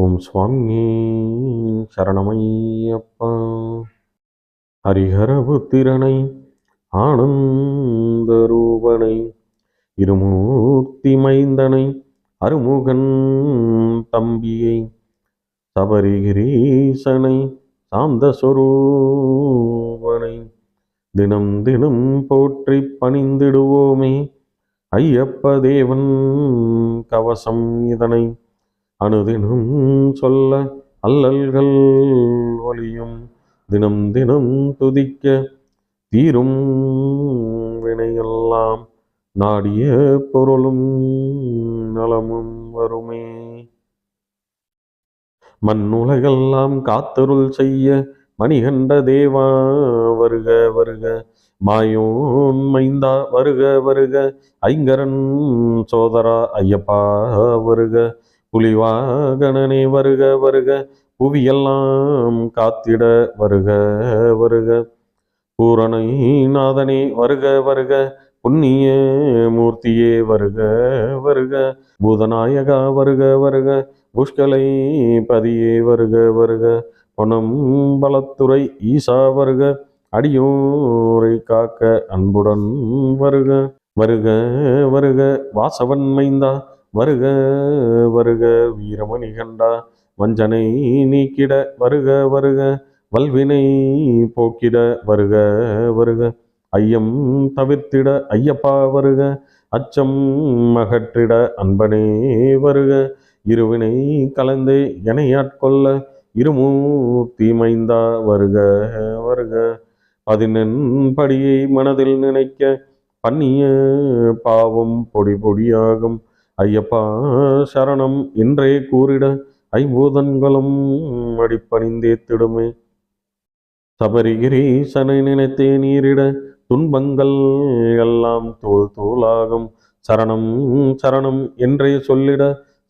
ஓம் சுவாமி சரணமையப்பா. ஹரிஹரபுத்திரனை ஆனந்த ரூபனை இருமூர்த்தி மைந்தனை அருமுகன் தம்பியை சபரிகிரீசனை சாந்த சொரூபனை தினம் தினம் போற்றி பணிந்திடுவோமே ஐயப்ப தேவன் கவசம் இதனை அனுதினம் சொல்ல அல்லல்கள் ஒளியும். தினம் தினம் துதிக்க தீரும் வினையெல்லாம். நாடிய பொருளும் நலமும் வருமே. மண்ணுலகெல்லாம் காத்தருள் செய்ய மணிகண்ட தேவா வருக வருக. மாயோன் மைந்தா வருக வருக. ஐங்கரன் சோதரா ஐயப்பா வருக. புலிவாகணனே வருக வருக. புவியெல்லாம் காத்திட வருக வருக. பூரணை நாதனே வருக வருக. புண்ணிய மூர்த்தியே வருக வருக. பூதநாயகா வருக வருக. புஷ்கலை பதியே வருக வருக. பொனம் பலத்துறை ஈசா வருக. அடியோரை காக்க அன்புடன் வருக வருக வருக. வாசவன் மைந்தா வருக வருக வீரமணி கண்டா. வஞ்சனை நீக்கிட வருக வருக. வல்வினை போக்கிட வருக வருக. ஐயம் தவிர்த்திட ஐயப்பா வருக. அச்சம் மகற்றிட அன்பனே வருக. இருவினை கலந்து எனையாட்கொள்ள இருமூ தீமைந்தா வருக வருக. பதினெண்படியை மனதில் நினைக்க. பண்ணிய பாவம் பொடி பொடியாகும். ஐயப்பா சரணம் என்றே கூறிட ஐம்பூதன்களும் அடிப்பணிந்தேத்திடுமே சபரிகிரீசனை நினைத்தே நீரிட துன்பங்கள் எல்லாம் தூள் தூளாகும் சரணம் சரணம் என்றே சொல்லிட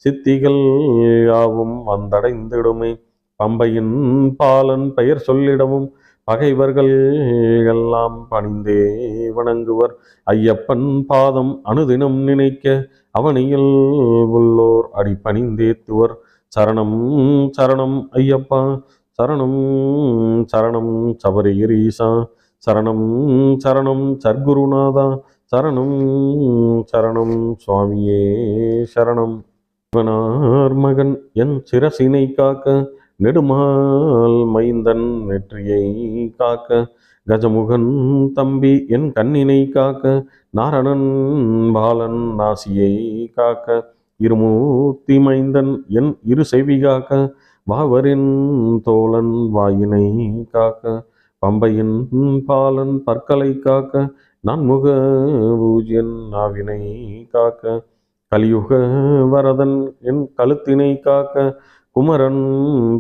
சித்திகள் யாவும் வந்தடைந்திடுமே. பம்பையின் பாலன் பெயர் சொல்லிடவும் பகைவர்கள் எல்லாம் பணிந்தே வணங்குவர். ஐயப்பன் பாதம் அனுதினம் நினைக்க அவனியில் உள்ளோர் அடி பணிந்தேத்துவர் சரணம் சரணம் ஐயப்பா. சரணம் சரணம் சபரிகிரீசா சரணம் சரணம் சர்க்குருநாதா. சரணம் சரணம் சுவாமியே சரணம். இவனார் மகன் என் சிரசினை காக்க நெடுமால் மைந்தன் நெற்றியை காக்க. கஜமுகன் தம்பி என் கண்ணினை காக்க நாரணன் பாலன் நாசியை காக்க இருமூர்த்தி மைந்தன் என் இரு செவி காக்க வாவரின் தோழன் வாயினை காக்க பம்பையின் பாலன் பற்களை காக்க நான்முக பூஜ்யன் நாவினை காக்க கலியுக வரதன் என் கழுத்தினை காக்க குமரன்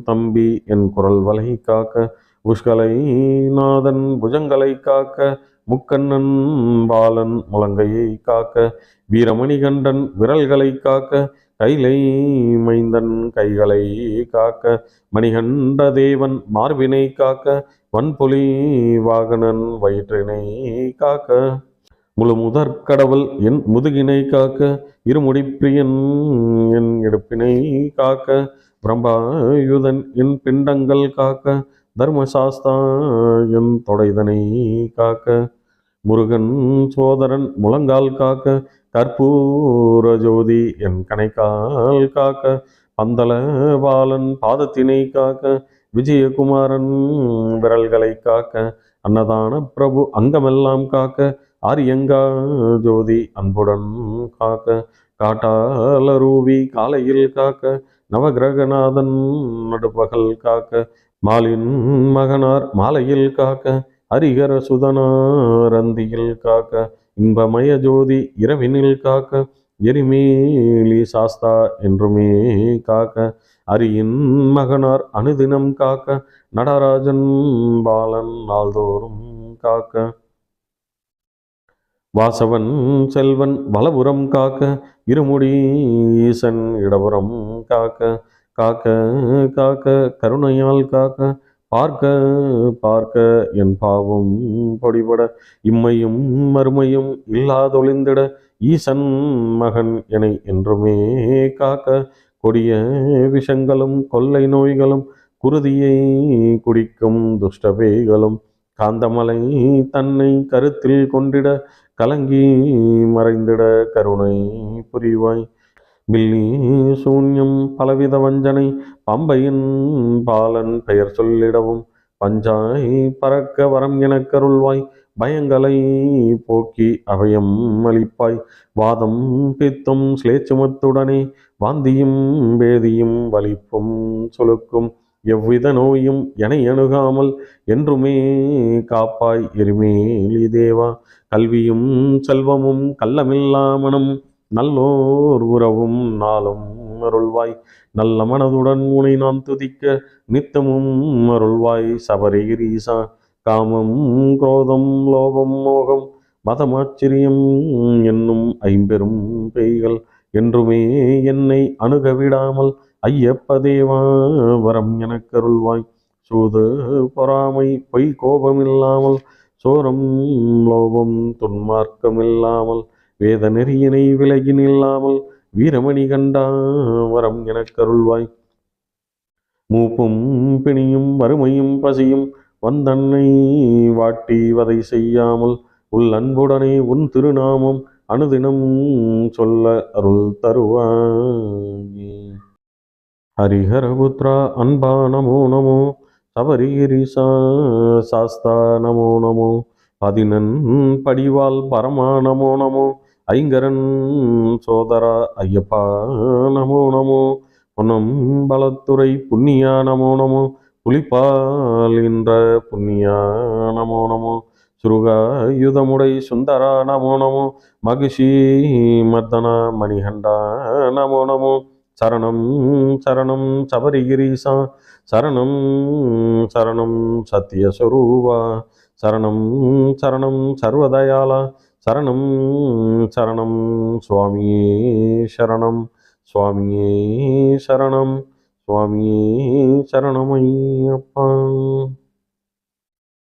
தம்பி என் குரல் வலை காக்க புஷ்கலை நாதன் புஜங்களை காக்க முக்கண்ணன் பாலன் முழங்கையை காக்க வீரமணிகண்டன் விரல்களை காக்க கைலை மைந்தன் கைகளை காக்க மணிகண்ட தேவன் மார்பினை காக்க வன்புலி வாகனன் வயிற்றினை காக்க முழு முதற் கடவுள் என் முதுகினை காக்க இருமுடிப்பிரியன் என் இடுப்பினை காக்க பிரம்பாயுதன் என் பிண்டங்கள் காக்க தர்ம என் தொடைதனை காக்க முருகன் சோதரன் முழங்கால் காக்க கற்பூர ஜோதி என் கணைக்கால் காக்க பந்தல பாலன் பாதத்தினை காக்க விஜயகுமாரன் விரல்களை காக்க அன்னதான பிரபு அங்கமெல்லாம் காக்க ஆரியங்கா ஜோதி அன்புடன் காக்க காட்டால ரூபி காலையில் காக்க நவகிரகநாதன் நடுப்பகல் காக்க மாலின் மகனார் மாலையில் காக்க ஹரிகர சுதனாரந்தியில் காக்க இன்பமய ஜோதி இரவினில் காக்க எரிமேலி சாஸ்தா என்றுமே காக்க அரியின் மகனார் அனுதினம் காக்க நடராஜன் பாலன் நாள்தோறும் காக்க. வாசவன் செல்வன் வலபுறம் காக்க இருமுடி ஈசன் இடபுறம் காக்க காக்க காக்க கருணையால் காக்க பார்க்க பார்க்க என் பாவம் பொடிபட இம்மையும் மறுமையும் இல்லாதொழிந்திட ஈசன் மகன் என என்றுமே காக்க கொடிய விஷங்களும் கொள்ளை நோய்களும் குருதியை குடிக்கும் துஷ்டபேய்களும் காந்தமலை தன்னை கருத்தில் கொண்டிட கலங்கி மறைந்திட கருணை புரிவாய் பில்லி சூன்யம் பலவித வஞ்சனை பம்பையின் பாலன் பெயர் சொல்லிடவும் பஞ்சாய் பறக்க வரம் எனக் கருள்வாய் பயங்களை போக்கி அபயம் அளிப்பாய். வாதம் பித்தும் சிலேச்சுமத்துடனே வாந்தியும் பேதியும் வலிப்பும் சொலுக்கும் எவ்வித நோயும் என அணுகாமல் என்றுமே காப்பாய் எருமேலி தேவா. கல்வியும் செல்வமும் கள்ளமில்லாமனும் நல்லோர் உறவும் நாளும் அருள்வாய். நல்ல மனதுடன் உனை நான் துதிக்க நித்தமும் அருள்வாய். சபரிகிரீசா காமம் குரோதம் லோபம் மோகம் மதமாச்சரியம் என்னும் ஐம்பெரும் பெய்கள் என்றுமே என்னை அணுக விடாமல் ஐயப்பதேவா வரம் எனக்கருள்வாய் சூது பொறாமை பொய் கோபமில்லாமல் சோரம் லோபம் துன்மார்க்கமில்லாமல் வேத நெறியினை விலகி நில்லாமல் வீரமணி கண்டா வரம் எனக் அருள்வாய் மூப்பும் பிணியும் வறுமையும் பசியும் வந்தன்னை வாட்டி வதை செய்யாமல் உள் அன்புடனே உன் திருநாமம் அனுதினம் சொல்ல அருள் தருவாய். ஹரிஹரபுத்ரா அன்பா நமோ நமோ. சபரிகிரிசா சாஸ்தா நமோ நமோ. பதினன் படிவால் பரமா நமோ நமோ. ஐங்கரன் சோதரா ஐயப்பா நமோ நமோ. பொன்னம் பலத்துறை புண்ணியா நமோ நமோ. புலிப்பால் என்ற புண்ணியா நமோ நமோ. சுருகாயுதமுடை சுந்தரா நமோ நமோ. மகிஷி மர்தனா மணிகண்டா நமோ நமோ. சரணம் சரணம் சபரிகிரீசா. சரணம் சரணம் சத்தியஸ்வரூபா சரணம் சரணம் சர்வதயாலா சரணம் சரணம் சுவாமியே சரணம் சுவாமியே சரணம் சுவாமியே சரணமையப்பா